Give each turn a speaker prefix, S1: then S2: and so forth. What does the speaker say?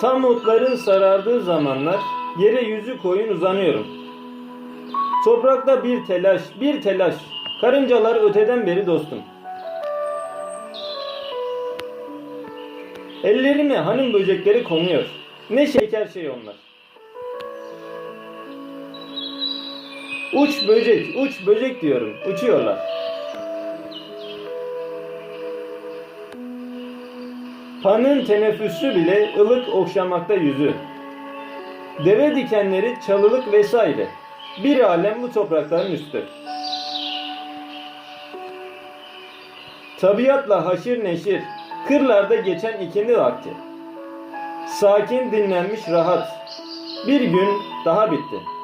S1: Tam otların sarardığı zamanlar yere yüzü koyun uzanıyorum. Toprakta bir telaş, bir telaş. Karıncalar öteden beri dostum. Ellerime hanım böcekleri konuyor. Ne şeker şey onlar. Uç böcek, uç böcek diyorum. Uçuyorlar. Panın teneffüsü bile ılık okşamakta yüzü. Deve dikenleri çalılık vesaire. Bir alem bu toprakların üstü. Tabiatla haşir neşir, kırlarda geçen ikindi vakti. Sakin dinlenmiş rahat. Bir gün daha bitti.